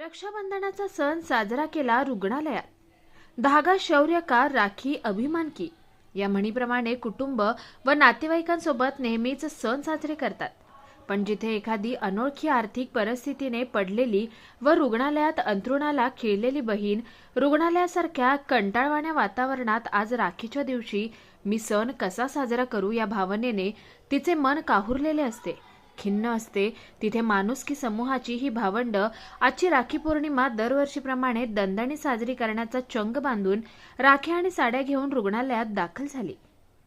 रक्षाबंधनाचा सण साजरा केला रुग्णालयात. धागा शौर्य का राखी अभिमान की या म्हणीप्रमाणे कुटुंब व नातेवाईकांसोबत नेहमीच सण साजरे करतात. पण जिथे एखादी अनोळखी आर्थिक परिस्थितीने पडलेली व रुग्णालयात अंथरुणाला खिळलेली बहीण रुग्णालयासारख्या कंटाळवाण्या वातावरणात आज राखीच्या दिवशी मी सण कसा साजरा करू या भावनेने तिचे मन काहुरलेले असते. खिन्न असते. तिथे माणुसकी समूहाची ही भावंड आजची राखी पौर्णिमा दरवर्षीप्रमाणे दणदणी साजरी करण्याचा चंग बांधून राख्या आणि साड्या घेऊन रुग्णालयात दाखल झाली.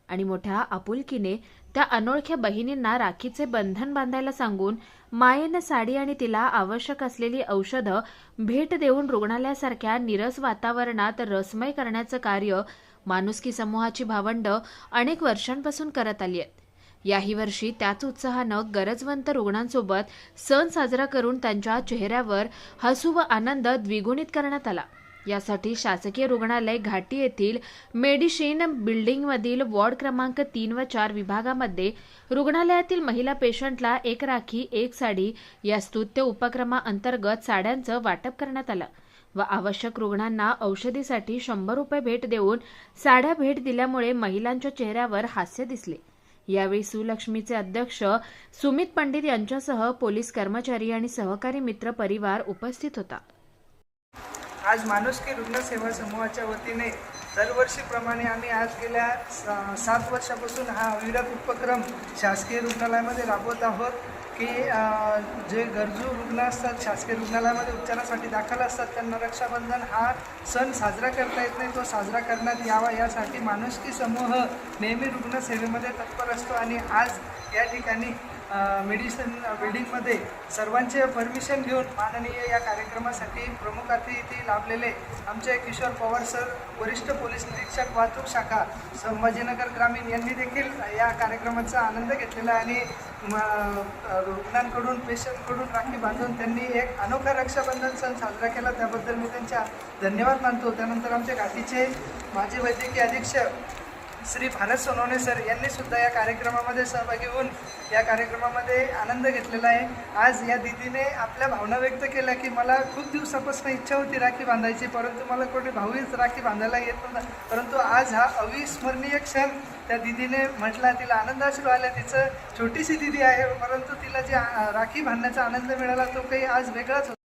आणि मोठ्या आपुलकीने त्या अनोळख्या बहिणींना राखीचे बंधन बांधायला सांगून मायेनं साडी आणि तिला आवश्यक असलेली औषधं भेट देऊन रुग्णालयासारख्या निरस वातावरणात रसमय करण्याचं कार्य माणुसकी समूहाची भावंड अनेक वर्षांपासून करत आली आहेत याही वर्षी त्याच उत्साहानं गरजवंत रुग्णांसोबत सण साजरा करून त्यांच्या चेहऱ्यावर हसू व आनंद द्विगुणित करण्यात आला. यासाठी शासकीय रुग्णालय घाटी येथील मेडिसिन बिल्डिंगमधील वॉर्ड क्रमांक तीन व चार विभागामध्ये रुग्णालयातील महिला पेशंटला एक राखी एक साडी या स्तुत्य उपक्रमाअंतर्गत साड्यांचं वाटप करण्यात आलं व आवश्यक रुग्णांना औषधीसाठी शंभर रुपये भेट देऊन साड्या भेट दिल्यामुळे महिलांच्या चेहऱ्यावर हास्य दिसले. यावेळी सुलक्ष्मीचे अध्यक्ष सुमित पंडित यांच्यासह पोलीस कर्मचारी आणि सहकारी मित्र परिवार उपस्थित होता. आज माणुसकी रुग्णसेवा समूहाच्या वतीने दरवर्षीप्रमाणे आम्ही आज गेल्या सात वर्षापासून हा अविरत उपक्रम शासकीय रुग्णालयामध्ये राबवत आहोत की जे गरजू रुग्ण असतात शासकीय रुग्णालयामध्ये उपचारासाठी दाखल असतात त्यांना रक्षाबंधन हा सण साजरा करता येत नाही तो साजरा करण्यात यावा यासाठी माणुसकी समूह नेहमी रुग्णसेवेमध्ये तत्पर असतो आणि आज या ठिकाणी मेडिसन बिल्डिंगमध्ये सर्वांचे परमिशन घेऊन माननीय या कार्यक्रमासाठी प्रमुख अतिथी लाभलेले आमचे किशोर पवार सर वरिष्ठ पोलीस निरीक्षक वाहतूक शाखा संभाजीनगर ग्रामीण यांनी देखील या कार्यक्रमाचा आनंद घेतलेला आणि म, रुग्णांकडून पेशंटकडून राखी बांधून त्यांनी एक अनोखा रक्षाबंधन सण साजरा केला. त्याबद्दल मी त्यांच्या धन्यवाद मानतो. त्यानंतर आमच्या घाटीचे माजी वैद्यकीय अधीक्षक श्री भारत सोनवणे सर यांनी सुद्धा या कार्यक्रमामध्ये सहभागी होऊन या कार्यक्रमामध्ये आनंद घेतलेला आहे. आज या दिदीने आपल्या भावना व्यक्त केल्या की मला खूप दिवसापासून इच्छा होती राखी बांधायची परंतु मला कोणी भाऊच राखी बांधायला येत नव्हता. परंतु आज हा अविस्मरणीय क्षण त्या दिदीने म्हटला तिला आनंद अश्रू आल्या तिचं छोटीशी दिदी आहे परंतु तिला जे राखी बांधण्याचा आनंद मिळाला तो काही आज वेगळाच होता.